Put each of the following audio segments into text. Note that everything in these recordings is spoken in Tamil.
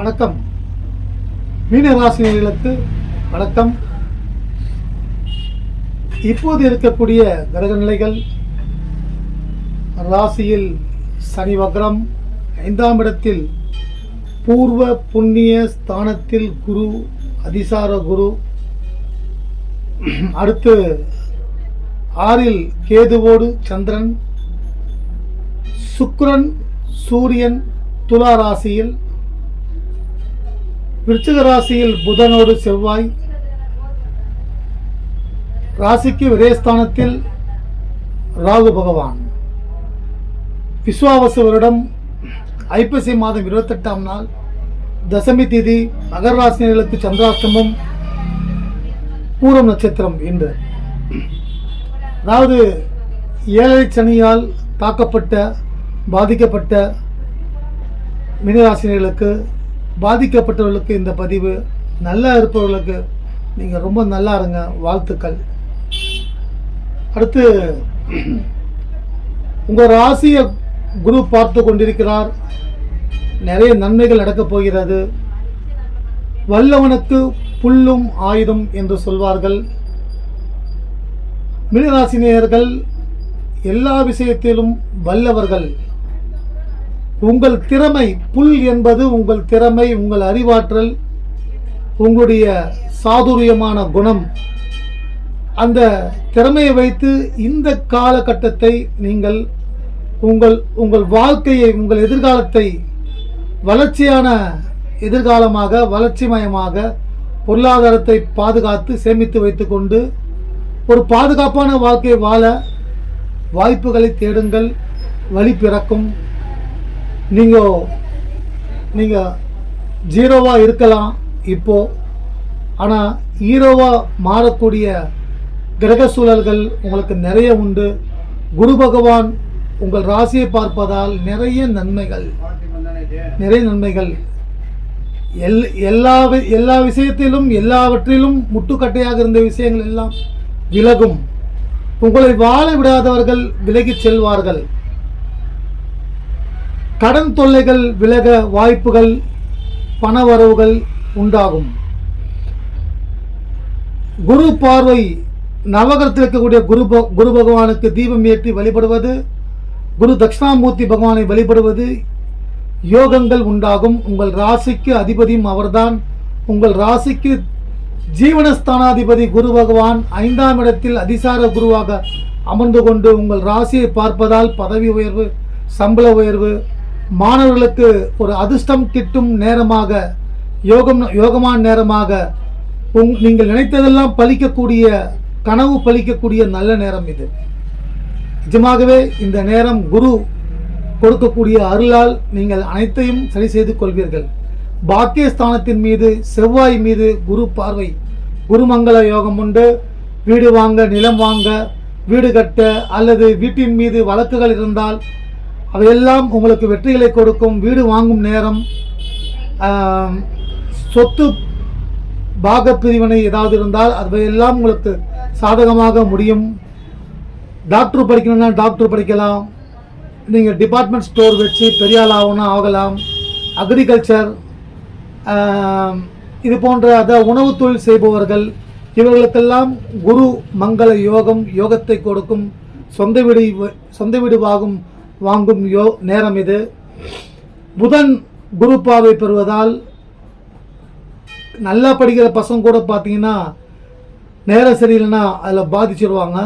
வணக்கம். மீனராசினியர்களுக்கு வணக்கம். இப்போது இருக்கக்கூடிய கிரக நிலைகள் ராசியில் சனி வக்ரம் ஐந்தாம் இடத்தில் பூர்வ புண்ணிய ஸ்தானத்தில் குரு அதிசார குரு. அடுத்து ஆறில் கேதுவோடு சந்திரன் சுக்ரன் சூரியன் துலா ராசியில் விருச்சிக ராசியில் புதனோடு செவ்வாய். ராசிக்கு விரயஸ்தானத்தில் ராகு பகவான். விஸ்வாவச வருடம் ஐப்பசி மாதம் இருபத்தெட்டாம் நாள். தசமி திதி மகர ராசினர்களுக்கு சந்திராஷ்டமம். பூரம் நட்சத்திரம் இன்று. அதாவது ஏழை சனியால் தாக்கப்பட்ட பாதிக்கப்பட்ட மீனராசினியர்களுக்கு பாதிக்கப்பட்டவர்களுக்கு இந்த பதிவு நல்லா இருப்பவர்களுக்கு நீங்கள் ரொம்ப நல்லா இருங்க. வாழ்த்துக்கள். அடுத்து உங்கள் ராசியை குரு பார்த்து கொண்டிருக்கிறார். நிறைய நன்மைகள் நடக்கப் போகிறது. வல்லவனுக்கு புல்லும் ஆயுதம் என்று சொல்வார்கள். மீனராசினியர்கள் எல்லா விஷயத்திலும் வல்லவர்கள். உங்கள் திறமை புல் என்பது உங்கள் திறமை உங்கள் அறிவாற்றல் உங்களுடைய சாதுரியமான குணம். அந்த திறமையை வைத்து இந்த காலகட்டத்தை நீங்கள் உங்கள் உங்கள் வாழ்க்கையை உங்கள் எதிர்காலத்தை வளர்ச்சியான எதிர்காலமாக வளர்ச்சிமயமாக பொருளாதாரத்தை பாதுகாத்து சேமித்து வைத்துக்கொண்டு ஒரு பாதுகாப்பான வாழ்க்கையை வாழ வாய்ப்புகளை தேடுங்கள் வழி பிறக்கும். நீங்கள் நீங்கள் ஜீரோவாக இருக்கலாம் இப்போது ஆனால் ஹீரோவாக மாறக்கூடிய கிரக சூழல்கள் உங்களுக்கு நிறைய உண்டு. குரு பகவான் உங்கள் ராசியை பார்ப்பதால் நிறைய நன்மைகள். நிறைய நன்மைகள். எல் எல்லா வி- எல்லா விஷயத்திலும் எல்லாவற்றிலும் முட்டுக்கட்டையாக இருந்த விஷயங்கள் எல்லாம் விலகும். உங்களை வாழ விடாதவர்கள் விலகிச் செல்வார்கள். கடன் தொல்லைகள் விலக வாய்ப்புகள் பணவரவுகள் உண்டாகும். குரு பார்வை நவகரத்தில் இருக்கக்கூடிய குரு குரு பகவானுக்கு தீபம் ஏற்றி வழிபடுவது குரு தட்சிணாமூர்த்தி பகவானை வழிபடுவது யோகங்கள் உண்டாகும். உங்கள் ராசிக்கு அதிபதியும் அவர்தான். உங்கள் ராசிக்கு ஜீவனஸ்தானாதிபதி குரு பகவான் ஐந்தாம் இடத்தில் அதிசார குருவாக அமர்ந்து கொண்டு உங்கள் ராசியை பார்ப்பதால் பதவி உயர்வு சம்பள உயர்வு மாணவர்களுக்கு ஒரு அதிர்ஷ்டம் கிட்டும் நேரமாக யோகம் யோகமான நேரமாக உங் நீங்கள் நினைத்ததெல்லாம் பலிக்கக்கூடிய கனவு பலிக்கக்கூடிய நல்ல நேரம் இது. நிஜமாகவே இந்த நேரம் குரு கொடுக்கக்கூடிய அருளால் நீங்கள் அனைத்தையும் சரி செய்து கொள்வீர்கள். பாக்கியஸ்தானத்தின் மீது செவ்வாய் மீது குரு பார்வை. குருமங்கள யோகம் உண்டு. வீடு வாங்க நிலம் வாங்க வீடு கட்ட அல்லது வீட்டின் மீது வழக்குகள் இருந்தால் அவையெல்லாம் உங்களுக்கு வெற்றிகளை கொடுக்கும் வீடு வாங்கும் நேரம் சொத்து பாக பிரிவினை ஏதாவது இருந்தால் அவையெல்லாம் உங்களுக்கு சாதகமாக முடியும். டாக்டர் படிக்கணும்னா டாக்டர் படிக்கலாம். நீங்கள் டிபார்ட்மெண்ட் ஸ்டோர் வச்சு பெரியால் ஆகணும்னா ஆகலாம். அக்ரிகல்ச்சர் இது போன்ற அத உணவு தொழில் செய்பவர்கள் இவர்களுக்கெல்லாம் குரு மங்கள யோகம் யோகத்தை கொடுக்கும். சொந்த வீடு சொந்த வீடு வாகும் வாங்கும் யோ நேரம் இது. புதன் குரு பார்வை பெறுவதால் நல்லா படிக்கிற பசங்க கூட பார்த்தீங்கன்னா நேரம் சரியில்லைன்னா அதில் பாதிச்சிருவாங்க.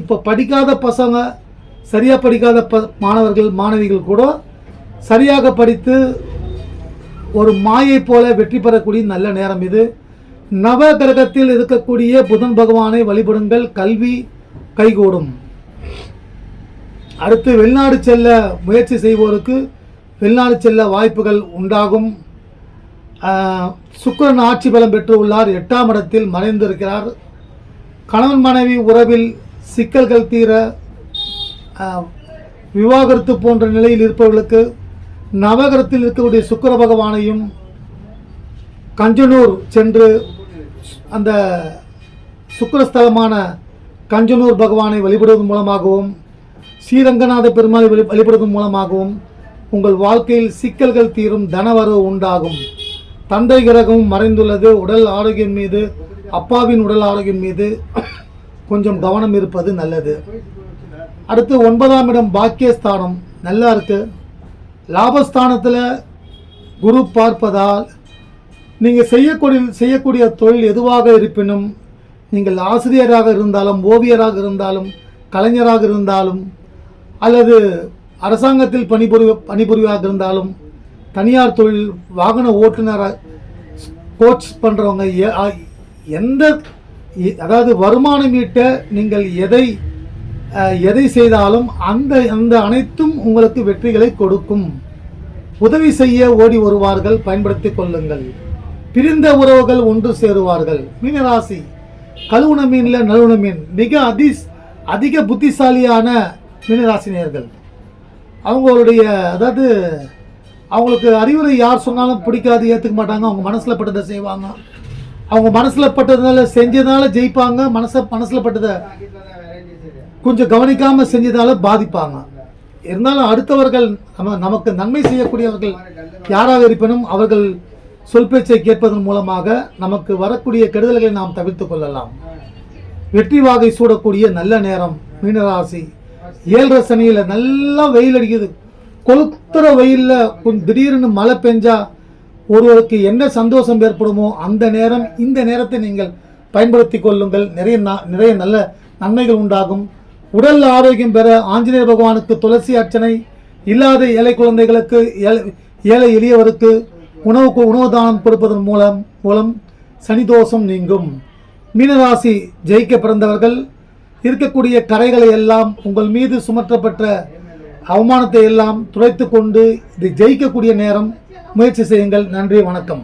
இப்போ படிக்காத பசங்க சரியாக படிக்காத ப மாணவர்கள் மாணவிகள் கூட சரியாக படித்து ஒரு மாயை போல வெற்றி பெறக்கூடிய நல்ல நேரம் இது. நவ கிரகத்தில் இருக்கக்கூடிய புதன் பகவானை வழிபடுங்கள். கல்வி கைகூடும். அடுத்து வெளிநாடு செல்ல முயற்சி செய்வோருக்கு வெளிநாடு செல்ல வாய்ப்புகள் உண்டாகும். சுக்கரன் சுக்கிரன் ஆட்சி பலம் பெற்று உள்ளார். எட்டாம் இடத்தில் மறைந்திருக்கிறார். கணவன் மனைவி உறவில் சிக்கல்கள் தீர விவாகரத்து போன்ற நிலையில் இருப்பவர்களுக்கு நவகரத்தில் இருக்கக்கூடிய சுக்கர பகவானையும் கஞ்சனூர் சென்று அந்த சுக்கரஸ்தலமான கஞ்சனூர் பகவானை வழிபடுவதன் மூலமாகவும் ஸ்ரீரங்கநாத பெருமாள் வழி வழிபடுவதன் மூலமாகவும் உங்கள் வாழ்க்கையில் சிக்கல்கள் தீரும் தனவரவு உண்டாகும். தந்தை கிரகம் மறைந்துள்ளது. உடல் ஆரோக்கியம் மீது அப்பாவின் உடல் ஆரோக்கியம் மீது கொஞ்சம் கவனம் இருப்பது நல்லது. அடுத்து ஒன்பதாம் இடம் பாக்கியஸ்தானம். நல்லா இருக்கு. லாபஸ்தானத்தில் குரு பார்ப்பதால் நீங்கள் செய்யக்கூடிய செய்யக்கூடிய தொழில் எதுவாக இருப்பினும் நீங்கள் ஆசிரியராக இருந்தாலும் ஓவியராக இருந்தாலும் கலைஞராக இருந்தாலும் அல்லது அரசாங்கத்தில் பணிபுரி பணிபுரிவாக இருந்தாலும் தனியார் தொழில் வாகன ஓட்டுநராக கோச் பண்ணுறவங்க எந்த எ- அதாவது வருமானம் ஈட்ட நீங்கள் எதை எதை செய்தாலும் அந்த அந்த அனைத்தும் உங்களுக்கு வெற்றிகளை கொடுக்கும். உதவி செய்ய ஓடி வருவார்கள் பயன்படுத்திக் கொள்ளுங்கள். பிரிந்த உறவுகள் ஒன்று சேருவார்கள். மீனராசி கழுவுன மீனில் நழுவுன மீன். மிக அதி அதிக புத்திசாலியான மீனராசினியர்கள் அவங்களுடைய அதாவது அவங்களுக்கு அறிவுரை யார் சொன்னாலும் பிடிக்காது ஏற்றுக்க மாட்டாங்க. அவங்க மனசில் பட்டதை செய்வாங்க. அவங்க மனசில் பட்டதுனால செஞ்சதுனால ஜெயிப்பாங்க. மனசை மனசில் பட்டதை கொஞ்சம் கவனிக்காமல் செஞ்சதால பாதிப்பாங்க. இருந்தாலும் அடுத்தவர்கள் நம்ம நமக்கு நன்மை செய்யக்கூடியவர்கள் யாராக இருப்பினும் அவர்கள் சொல் பேச்சை கேட்பதன் மூலமாக நமக்கு வரக்கூடிய கெடுதல்களை நாம் தவிர்த்து கொள்ளலாம். வெற்றி வாகை சூடக்கூடிய நல்ல நேரம் மீனராசி. ஏழரை சனியில் நல்லா வெயில் அடிக்குது. கொளுத்துற வெயிலில் திடீர்னு மழை பெஞ்சா ஒருவருக்கு என்ன சந்தோஷம் ஏற்படுமோ அந்த நேரம் இந்த நேரத்தை நீங்கள் பயன்படுத்தி கொள்ளுங்கள். நிறைய நிறைய நல்ல நன்மைகள் உண்டாகும். உடல் ஆரோக்கியம் பெற ஆஞ்சநேயர் பகவானுக்கு துளசி அர்ச்சனை இல்லாத ஏழை குழந்தைகளுக்கு ஏழை- ஏழை எளியவருக்கு உணவுக்கு உணவு தானம் கொடுப்பதன் மூலம் மூலம் சனி தோஷம் நீங்கும். மீனராசி ஜெயிக்க பிறந்தவர்கள் இருக்கக்கூடிய கரைகளை எல்லாம் உங்கள் மீது சுமற்றப்பட்ட அவமானத்தை எல்லாம் துடைத்து கொண்டு இது ஜெயிக்கக்கூடிய நேரம் முயற்சி செய்யுங்கள். நன்றி வணக்கம்.